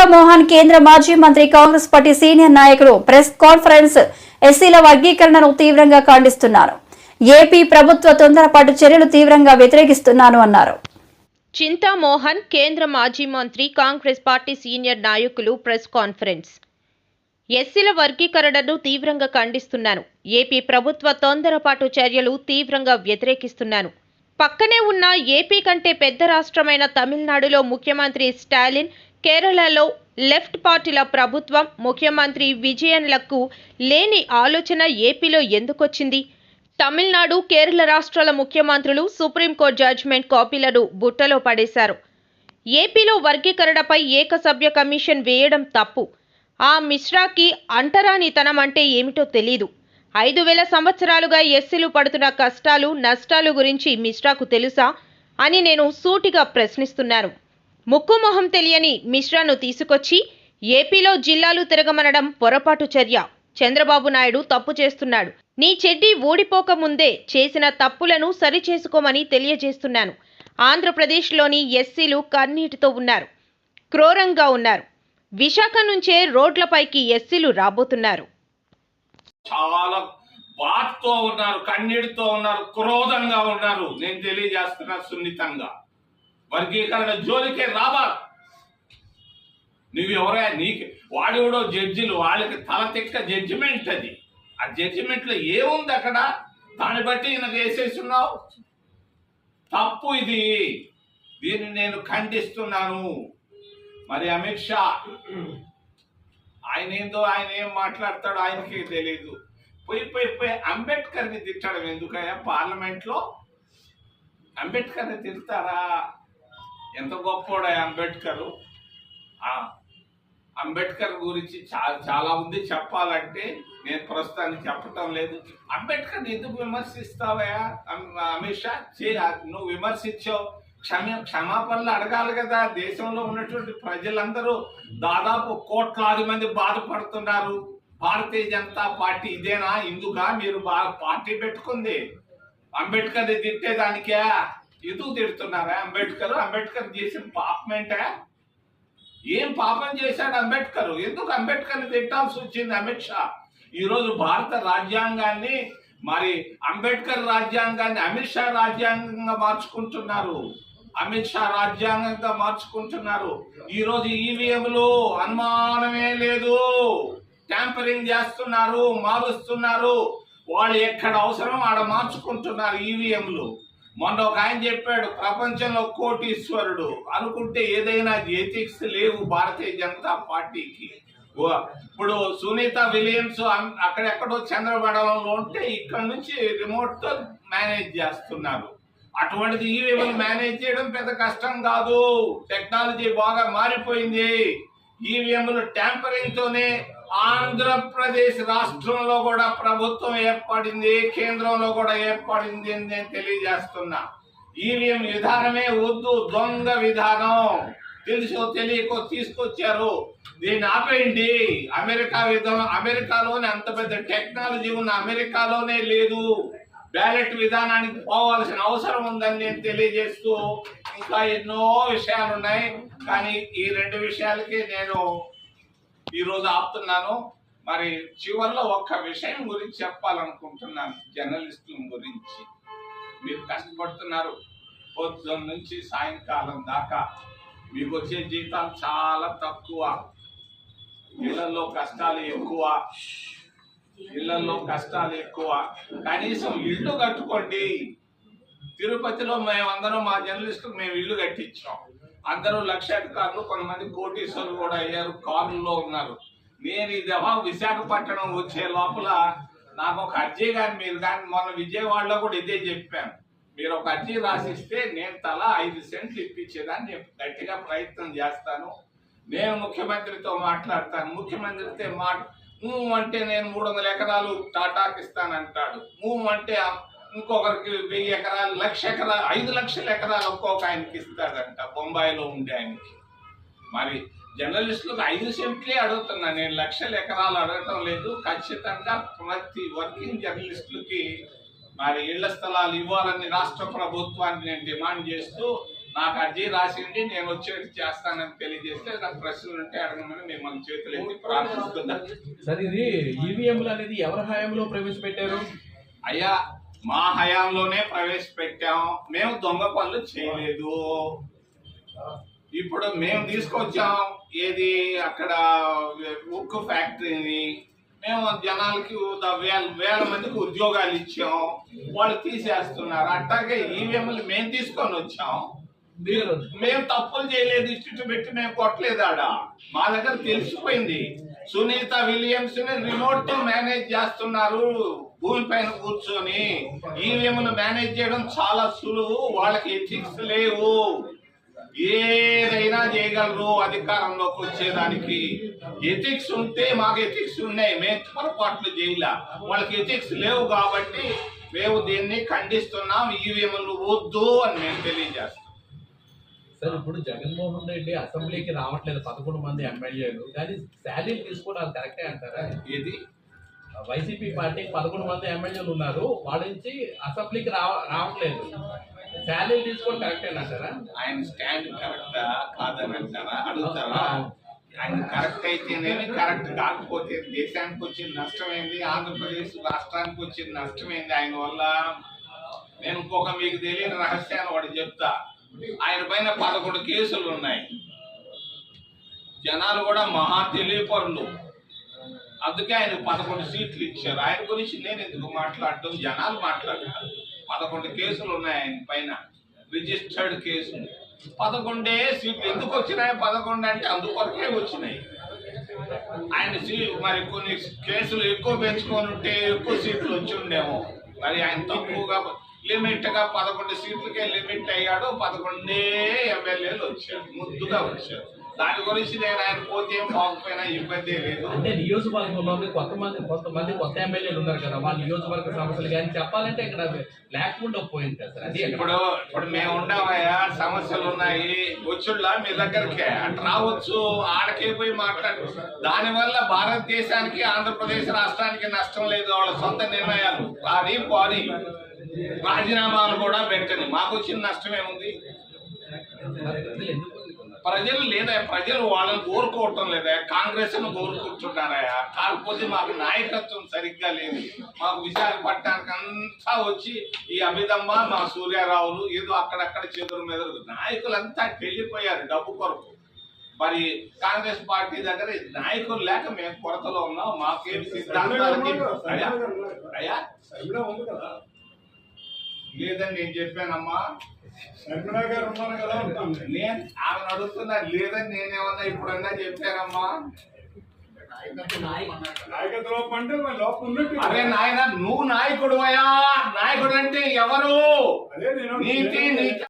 చింతామోహన్ కేంద్ర మాజీ మంత్రి కాంగ్రెస్ పార్టీ సీనియర్ నాయకులు ప్రెస్ కాన్ఫరెన్స్ ఎస్సీల వర్గీకరణను తీవ్రంగా ఖండిస్తున్నారు. ఏపీ ప్రభుత్వ తొందరపాటు చర్యలు తీవ్రంగా వ్యతిరేకిస్తున్నాను అన్నారు. చింతామోహన్ కేంద్ర మాజీ మంత్రి కాంగ్రెస్ పార్టీ సీనియర్ నాయకులు ప్రెస్ కాన్ఫరెన్స్. ఎస్సీల వర్గీకరణను తీవ్రంగా ఖండిస్తున్నాను. ఏపీ ప్రభుత్వ తొందరపాటు చర్యలు తీవ్రంగా వ్యతిరేకిస్తున్నాను. పక్కనే ఉన్న ఏపీ కంటే పెద్ద రాష్ట్రమైన తమిళనాడులో ముఖ్యమంత్రి స్టాలిన్ కేరళలో లెఫ్ట్ పార్టీల ప్రభుత్వం ముఖ్యమంత్రి విజయన్లకు లేని ఆలోచన ఏపీలో ఎందుకొచ్చింది? తమిళనాడు కేరళ రాష్ట్రాల ముఖ్యమంత్రులు సుప్రీంకోర్టు జడ్జిమెంట్ కాపీలను బుట్టలో పడేశారు. ఏపీలో వర్గీకరణపై ఏకసభ్య కమిషన్ వేయడం తప్పు. ఆ మిశ్రాకి అంటరానితనం అంటే ఏమిటో తెలీదు. ఐదు వేల సంవత్సరాలుగా ఎస్సీలు పడుతున్న కష్టాలు నష్టాలు గురించి మిశ్రాకు తెలుసా అని నేను సూటిగా ప్రశ్నిస్తున్నాను. ముక్కు మొహం తెలియని మిశ్రాను తీసుకొచ్చి ఏపీలో జిల్లాలు తిరగమనడం పొరపాటు చర్య. చంద్రబాబు నాయుడు తప్పు చేస్తున్నాడు. నీ చెడ్డి ఊడిపోక ముందే చేసిన తప్పులను సరిచేసుకోమని తెలియజేస్తున్నాను. ఆంధ్రప్రదేశ్లోని ఎస్సీలు కన్నీటితో ఉన్నారు. క్రోరంగా ఉన్నారు. విశాఖ నుంచే రోడ్లపైకి ఎస్సీలు రాబోతున్నారు. చాలా బాధతో ఉన్నారు కన్నీటితో ఉన్నారు క్రోధంగా ఉన్నారు. నేను తెలియజేస్తున్నా సున్నితంగా. వర్గీకరణ జోలికే రాబారు. నువ్వెవరా నీకు వాడెవడో జడ్జిలు వాళ్ళకి తల తిక్క జడ్జిమెంట్ అది. ఆ జడ్జిమెంట్లో ఏముంది అక్కడ? దాన్ని బట్టి ఈయన వేసేస్తున్నావు. తప్పు ఇది. దీన్ని నేను ఖండిస్తున్నాను. మరి అమిత్ షా ఆయన ఏందో ఆయన ఏం మాట్లాడతాడో ఆయనకి తెలియదు పోయి పోయి పోయి అంబేద్కర్ని తిట్టడం ఎందుకయ్యా? పార్లమెంట్లో అంబేద్కర్ని తిడతారా? ఎంత గొప్పోడా అంబేద్కర్? అంబేద్కర్ గురించి చాలా చాలా ఉంది చెప్పాలంటే. నేను ప్రస్తుతానికి చెప్పటం లేదు. అంబేద్కర్ ఎందుకు విమర్శిస్తావయ్యా? అమిత్ షా? చే నువ్వు విమర్శించావు. క్షమ క్షమాపణలు అడగాలి కదా. దేశంలో ఉన్నటువంటి ప్రజలందరూ దాదాపు కోట్లాది మంది బాధపడుతున్నారు. భారతీయ జనతా పార్టీ ఇదేనా? ఇందుగా మీరు బాగా పార్టీ పెట్టుకుంది. అంబేద్కర్ని తిట్టేదానికే? ఎందుకు తిడుతున్నారా? అంబేద్కర్ అంబేద్కర్ చేసిన పాపం ఏంటా? ఏం పాపం చేశాడు అంబేద్కర్? ఎందుకు అంబేద్కర్ తిట్టాల్సి వచ్చింది అమిత్ షా? ఈరోజు భారత రాజ్యాంగాన్ని మరి అంబేద్కర్ రాజ్యాంగాన్ని అమిత్ షా రాజ్యాంగంగా మార్చుకుంటున్నారు. అమిత్ షా రాజ్యాంగంగా మార్చుకుంటున్నారు. ఈరోజు ఈవీఎంలు అనుమానమే లేదు. ట్యాంపరింగ్ చేస్తున్నారు మారుస్తున్నారు. వాళ్ళు ఎక్కడ అవసరం ఆడ మార్చుకుంటున్నారు ఈవీఎంలు. మొన్న ఒక ఆయన చెప్పాడు ప్రపంచంలో కోటీశ్వరుడు. అనుకుంటే ఏదైనా ఎథిక్స్ లేవు భారతీయ జనతా పార్టీకి. ఇప్పుడు సునీత విలియమ్స్ అక్కడెక్కడో చంద్రబడంలో ఉంటే ఇక్కడ నుంచి రిమోట్తో మేనేజ్ చేస్తున్నారు. అటువంటిది ఈవీఎంలు మేనేజ్ చేయడం పెద్ద కష్టం కాదు. టెక్నాలజీ బాగా మారిపోయింది. ఈవీఎంలు ట్యాంపరింగ్ తోనే ఆంధ్రప్రదేశ్ రాష్ట్రంలో కూడా ప్రభుత్వం ఏర్పడింది కేంద్రంలో కూడా ఏర్పడింది అని నేను తెలియజేస్తున్నా. ఈవీఎం విధానమే వద్దు దొంగ విధానం. తెలుసో తెలియకో తీసుకొచ్చారు. దీన్ని ఆపేయండి. అమెరికా విధానం అమెరికాలోనే అంత పెద్ద టెక్నాలజీ ఉన్న అమెరికాలోనే లేదు. బ్యాలెట్ విధానానికి పోవాల్సిన అవసరం ఉందని నేను తెలియజేస్తూ ఇంకా ఎన్నో విషయాలు ఉన్నాయి కానీ ఈ రెండు విషయాలకి నేను ఈ రోజు ఆపుతున్నాను. మరి చివరిలో ఒక్క విషయం గురించి చెప్పాలనుకుంటున్నాను జర్నలిస్టుల గురించి. మీరు కష్టపడుతున్నారు. పొద్దున్న నుంచి సాయంకాలం దాకా మీకు వచ్చే జీతాలు చాలా తక్కువ. ఇళ్ళలో కష్టాలు ఎక్కువ. ఇళ్ళలో కష్టాలు ఎక్కువ. కనీసం ఇల్లు కట్టుకోండి. తిరుపతిలో మేమందరం మా జర్నలిస్టులకు మేము ఇల్లు కట్టించాం. అందరూ లక్షాధికారులు కొంతమంది కోటీశ్వరులు కూడా అయ్యారు కారుల్లో ఉన్నారు. నేను ఈ దఫా విశాఖపట్నం వచ్చే లోపల నాకు ఒక అర్జీ కానీ మీరు కానీ మొన్న విజయవాడలో కూడా ఇదే చెప్పాను. మీరు ఒక అర్జీ రాసిస్తే నేను తలా ఐదు సెంట్లు ఇప్పించేదాన్ని నేను గట్టిగా ప్రయత్నం చేస్తాను. నేను ముఖ్యమంత్రితో మాట్లాడతాను. ముఖ్యమంత్రితో మా నువ్వు అంటే నేను మూడు వందల ఎకరాలు టాటాకిస్తానంటాడు నువ్వు అంటే ఇంకొకరికి వెయ్యి ఎకరాలు లక్ష ఎకరాలు ఐదు లక్షల ఎకరాలు ఒక్కొక్క ఆయనకి ఇస్తాడంట బొంబాయిలో ఉండే ఆయనకి. మరి జర్నలిస్టులకు ఐదు సెంట్లే అడుగుతున్నా నేను లక్షల ఎకరాలు అడగటం లేదు. ఖచ్చితంగా ప్రతి వర్కింగ్ జర్నలిస్టులకి మరి ఇళ్ళ స్థలాలు ఇవ్వాలని రాష్ట్ర ప్రభుత్వాన్ని నేను డిమాండ్ చేస్తూ నాకు అర్జీ రాసింది నేను వచ్చేది చేస్తానని తెలియజేస్తే నాకు ప్రశ్నలు ఉంటే అడగమని మిమ్మల్ని చేతులు ఎత్తి ప్రార్థిస్తున్నా. సార్ ఇది ఈవీఎంలు అనేది ఎవరి హయాంలో ప్రవేశపెట్టారు? అయ్యా మా హయాంలోనే ప్రవేశపెట్టాం. మేము దొంగ పనులు చేయలేదు. ఇప్పుడు మేము తీసుకొచ్చాం. ఏది? అక్కడ ఉక్కు ఫ్యాక్టరీని. మేము జనాలకి వేల వేల మందికి ఉద్యోగాలు ఇచ్చాం. వాళ్ళు తీసేస్తున్నారు. అట్లాగే ఈవీఎంలు మేము తీసుకొని వచ్చాం. మేము తప్పులు చేయలేదు. ఇష్ట పెట్టి మేము కొట్టలేదు ఆడ. మా దగ్గర తెలిసిపోయింది. సునీత విలియమ్స్ని రిమోట్తో మేనేజ్ చేస్తున్నారు. భూమి పైన కూర్చొని ఈవీఎంలు మేనేజ్ చేయడం చాలా సులువు. వాళ్ళకి ఎథిక్స్ లేవు. ఏదైనా చేయగలరు అధికారంలోకి వచ్చేదానికి. ఎథిక్స్ ఉంటే మాకు ఎథిక్స్ ఉన్నాయి. మేము పొరపాట్లు చేయలే. వాళ్ళకి ఎథిక్స్ లేవు కాబట్టి మేము దీన్ని ఖండిస్తున్నాం. ఈవీఎంలు వద్దు అని మేము తెలియజేస్తాం సార్ ఇప్పుడు జగన్మోహన్ రెడ్డి అసెంబ్లీకి రావట్లేదు పదకొండు మంది ఎమ్మెల్యేలు. కానీ శాలరీలు తీసుకోవడానికి కరెక్టే అంటారా? ఇది వైసీపీ పార్టీకి పదకొండు మంది ఎమ్మెల్యేలు ఉన్నారు వాళ్ళ నుంచి అసెంబ్లీకి రావ రావట్లేదు. శాలరీలు తీసుకోవడం కరెక్టే అంటారా? ఆయన స్టాండ్ కరెక్టా? కాదని అంటారా? అడుగుతారా? ఆయన కరెక్ట్ అయితేనేమి కరెక్ట్. కాకపోతే దేశానికి వచ్చిన నష్టం ఏంది ఆంధ్రప్రదేశ్ రాష్ట్రానికి వచ్చిన నష్టం ఏంది ఆయన వల్ల నేను ఇంకొక మీకు తెలియని రహస్యాన్ని ఒకటి చెప్తా. ఆయన పైన పదకొండు కేసులు ఉన్నాయి. జనాలు కూడా మహా తెలియపరులు. అందుకే ఆయన పదకొండు సీట్లు ఇచ్చారు. ఆయన గురించి నేను ఎందుకు మాట్లాడటం జనాలు మాట్లాడతారు. పదకొండు కేసులు ఉన్నాయి ఆయన పైన. రిజిస్టర్డ్ కేసులు. పదకొండే సీట్లు. ఎందుకు వచ్చినాయి పదకొండు అంటే అందుకొరకే వచ్చినాయి. ఆయన సీ- మరి కొన్ని కేసులు ఎక్కువ పెంచుకొని ఉంటే ఎక్కువ సీట్లు వచ్చి ఉండేమో. మరి ఆయన తక్కువగా లిమిట్గా పదకొండు సీట్లకే లిమిట్ అయ్యాడు. పదకొండే ఎమ్మెల్యేలు వచ్చారు. ముద్దుగా వచ్చారు. దాని గురించి నేను ఆయన పోతే పోకపోయినా ఇబ్బంది లేదు. అంటే నియోజకవర్గంలో కొత్త మంది కొంతమంది కొత్త ఎమ్మెల్యేలు ఉన్నారు కదా వాళ్ళ నియోజకవర్గ సమస్యలు కానీ చెప్పాలంటే ఇక్కడ లేకుండా పోయింది కదా సార్. అది ఇప్పుడు ఇప్పుడు మేము ఉండమయ్యా సమస్యలు ఉన్నాయి. వచ్చుళ్ళ మీ దగ్గరికి. అటు రావచ్చు ఆడకే పోయి మాట్లాడు. దానివల్ల భారతదేశానికి ఆంధ్రప్రదేశ్ రాష్ట్రానికి నష్టం లేదు. వాళ్ళ సొంత నిర్ణయాలు. అది పోని. రాజీనామాలు కూడా పెట్టని మాకు వచ్చిన నష్టం ఏముంది? ప్రజలు లేదా ప్రజలు వాళ్ళని కోరుకోవటం లేదా కాంగ్రెస్ను కోరుకుంటున్నారయ్యా. కాకపోతే మాకు నాయకత్వం సరిగ్గా లేదు. మాకు విశాఖపట్నానికి అంతా వచ్చి ఈ అమిదమ్మ మా సూర్యారావులు ఏదో అక్కడక్కడ చెదురు మెదరు నాయకులంతా వెళ్ళిపోయారు డబ్బు కొరకు. మరి కాంగ్రెస్ పార్టీ దగ్గర నాయకులు లేక మేము కొరతలో ఉన్నాం. మాకేం సిద్ధాంతాలకి అయ్యా అయ్యా శర్మిల ఉంది కదా లేదని నేను చెప్పానమ్మా. శర్మిల గారు ఉన్నారు కదా అంటాను. నేను. నేను ఆమెను అడుగుతున్నా లేదని నేనేమన్నా ఇప్పుడన్నా చెప్పానమ్మా. నాయకత్వం అంటే లోపల ఉన్నట్టు అరే నాయన నువ్వు నాయకుడు అయ్యా నాయకుడు అంటే ఎవరు? అదే నేను నీతి నీతి.